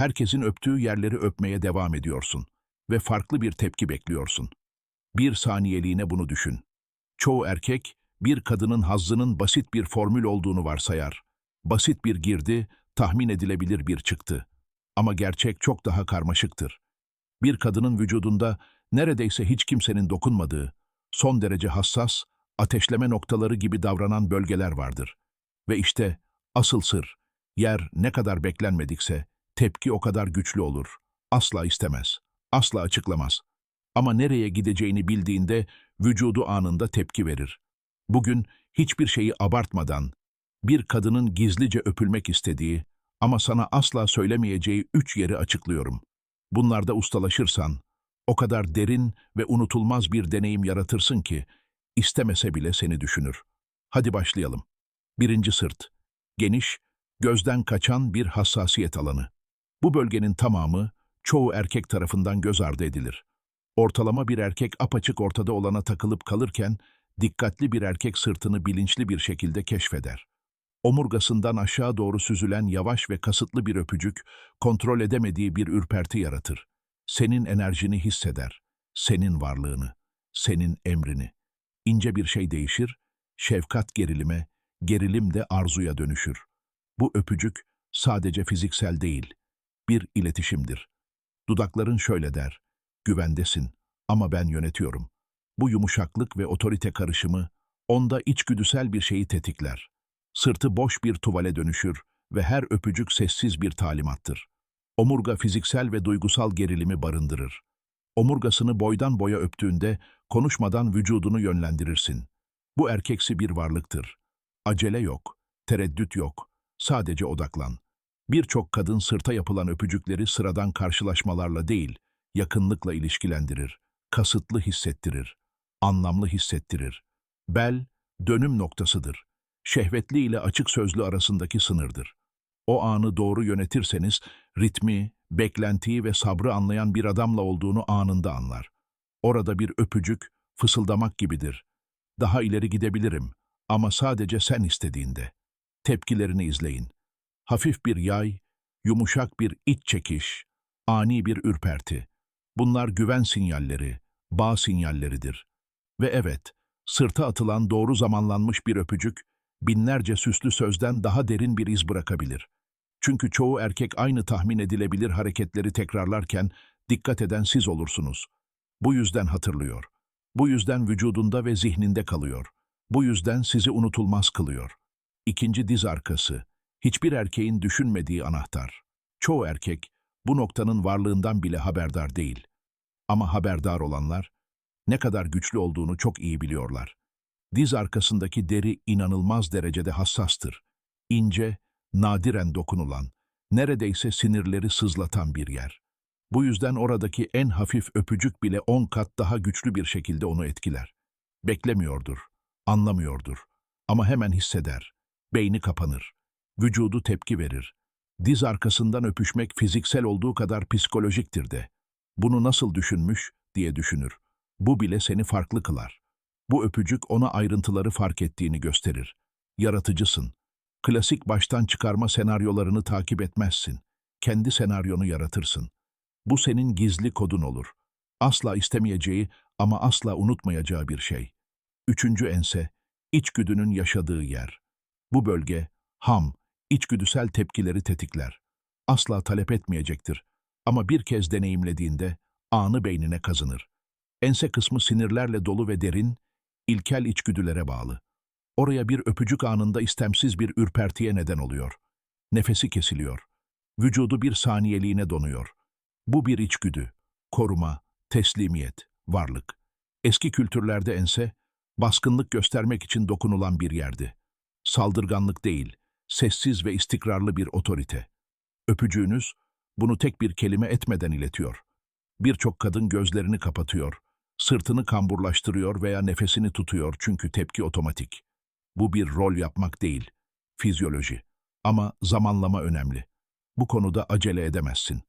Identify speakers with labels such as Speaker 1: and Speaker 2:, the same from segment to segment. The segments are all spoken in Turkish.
Speaker 1: Herkesin öptüğü yerleri öpmeye devam ediyorsun ve farklı bir tepki bekliyorsun. Bir saniyeliğine bunu düşün. Çoğu erkek, bir kadının hazzının basit bir formül olduğunu varsayar. Basit bir girdi, tahmin edilebilir bir çıktı. Ama gerçek çok daha karmaşıktır. Bir kadının vücudunda neredeyse hiç kimsenin dokunmadığı, son derece hassas, ateşleme noktaları gibi davranan bölgeler vardır. Ve işte asıl sır, yer ne kadar beklenmedikse tepki o kadar güçlü olur. Asla istemez, asla açıklamaz. Ama nereye gideceğini bildiğinde vücudu anında tepki verir. Bugün hiçbir şeyi abartmadan, bir kadının gizlice öpülmek istediği ama sana asla söylemeyeceği üç yeri açıklıyorum. Bunlarda ustalaşırsan, o kadar derin ve unutulmaz bir deneyim yaratırsın ki, istemese bile seni düşünür. Hadi başlayalım. Birinci sırt. Geniş, gözden kaçan bir hassasiyet alanı. Bu bölgenin tamamı, çoğu erkek tarafından göz ardı edilir. Ortalama bir erkek apaçık ortada olana takılıp kalırken, dikkatli bir erkek sırtını bilinçli bir şekilde keşfeder. Omurgasından aşağı doğru süzülen yavaş ve kasıtlı bir öpücük, kontrol edemediği bir ürperti yaratır. Senin enerjini hisseder, senin varlığını, senin emrini. İnce bir şey değişir, şefkat gerilime, gerilim de arzuya dönüşür. Bu öpücük sadece fiziksel değil, bir iletişimdir. Dudakların şöyle der, güvendesin ama ben yönetiyorum. Bu yumuşaklık ve otorite karışımı onda içgüdüsel bir şeyi tetikler. Sırtı boş bir tuvale dönüşür ve her öpücük sessiz bir talimattır. Omurga fiziksel ve duygusal gerilimi barındırır. Omurgasını boydan boya öptüğünde konuşmadan vücudunu yönlendirirsin. Bu erkeksi bir varlıktır. Acele yok, tereddüt yok, sadece odaklan. Birçok kadın sırta yapılan öpücükleri sıradan karşılaşmalarla değil, yakınlıkla ilişkilendirir, kasıtlı hissettirir, anlamlı hissettirir. Bel, dönüm noktasıdır. Şehvetli ile açık sözlü arasındaki sınırdır. O anı doğru yönetirseniz, ritmi, beklentiyi ve sabrı anlayan bir adamla olduğunu anında anlar. Orada bir öpücük, fısıldamak gibidir. Daha ileri gidebilirim ama sadece sen istediğinde. Tepkilerini izleyin. Hafif bir yay, yumuşak bir iç çekiş, ani bir ürperti. Bunlar güven sinyalleri, bağ sinyalleridir. Ve evet, sırta atılan doğru zamanlanmış bir öpücük, binlerce süslü sözden daha derin bir iz bırakabilir. Çünkü çoğu erkek aynı tahmin edilebilir hareketleri tekrarlarken dikkat eden siz olursunuz. Bu yüzden hatırlıyor. Bu yüzden vücudunda ve zihninde kalıyor. Bu yüzden sizi unutulmaz kılıyor. İkinci diz arkası. Hiçbir erkeğin düşünmediği anahtar. Çoğu erkek bu noktanın varlığından bile haberdar değil. Ama haberdar olanlar ne kadar güçlü olduğunu çok iyi biliyorlar. Diz arkasındaki deri inanılmaz derecede hassastır. İnce, nadiren dokunulan, neredeyse sinirleri sızlatan bir yer. Bu yüzden oradaki en hafif öpücük bile on kat daha güçlü bir şekilde onu etkiler. Beklemiyordur, anlamıyordur ama hemen hisseder. Beyni kapanır, vücudu tepki verir. Diz arkasından öpüşmek fiziksel olduğu kadar psikolojiktir de. Bunu nasıl düşünmüş diye düşünür. Bu bile seni farklı kılar. Bu öpücük ona ayrıntıları fark ettiğini gösterir. Yaratıcısın. Klasik baştan çıkarma senaryolarını takip etmezsin. Kendi senaryonu yaratırsın. Bu senin gizli kodun olur. Asla istemeyeceği ama asla unutmayacağı bir şey. Üçüncü ense, içgüdünün yaşadığı yer. Bu bölge, ham, içgüdüsel tepkileri tetikler. Asla talep etmeyecektir. Ama bir kez deneyimlediğinde anı beynine kazınır. Ense kısmı sinirlerle dolu ve derin, ilkel içgüdülere bağlı. Oraya bir öpücük anında istemsiz bir ürpertiye neden oluyor. Nefesi kesiliyor. Vücudu bir saniyeliğine donuyor. Bu bir içgüdü, koruma, teslimiyet, varlık. Eski kültürlerde ense, baskınlık göstermek için dokunulan bir yerdi. Saldırganlık değil, sessiz ve istikrarlı bir otorite. Öpücüğünüz, bunu tek bir kelime etmeden iletiyor. Birçok kadın gözlerini kapatıyor, sırtını kamburlaştırıyor veya nefesini tutuyor çünkü tepki otomatik. Bu bir rol yapmak değil, fizyoloji. Ama zamanlama önemli. Bu konuda acele edemezsin.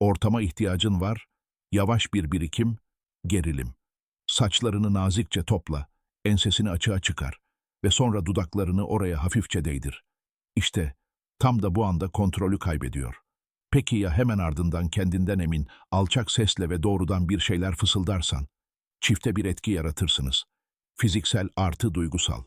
Speaker 1: Ortama ihtiyacın var, yavaş bir birikim, gerilim. Saçlarını nazikçe topla, ensesini açığa çıkar ve sonra dudaklarını oraya hafifçe değdir. İşte tam da bu anda kontrolü kaybediyor. Peki ya hemen ardından kendinden emin, alçak sesle ve doğrudan bir şeyler fısıldarsan? Çifte bir etki yaratırsınız. Fiziksel artı duygusal.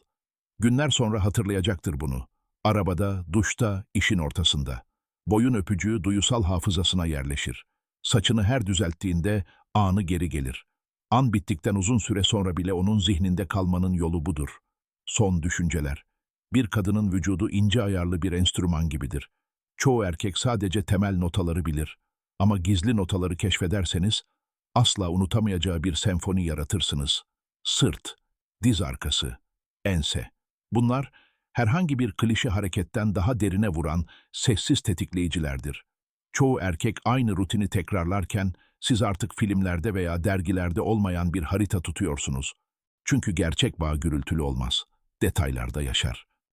Speaker 1: Günler sonra hatırlayacaktır bunu. Arabada, duşta, işin ortasında. Boyun öpücüğü duyusal hafızasına yerleşir. Saçını her düzelttiğinde anı geri gelir. An bittikten uzun süre sonra bile onun zihninde kalmanın yolu budur. Son düşünceler. Bir kadının vücudu ince ayarlı bir enstrüman gibidir. Çoğu erkek sadece temel notaları bilir. Ama gizli notaları keşfederseniz, asla unutamayacağı bir senfoni yaratırsınız. Sırt, diz arkası, ense. Bunlar, herhangi bir klişe hareketten daha derine vuran sessiz tetikleyicilerdir. Çoğu erkek aynı rutini tekrarlarken, siz artık filmlerde veya dergilerde olmayan bir harita tutuyorsunuz. Çünkü gerçek bağ gürültülü olmaz, detaylarda yaşar.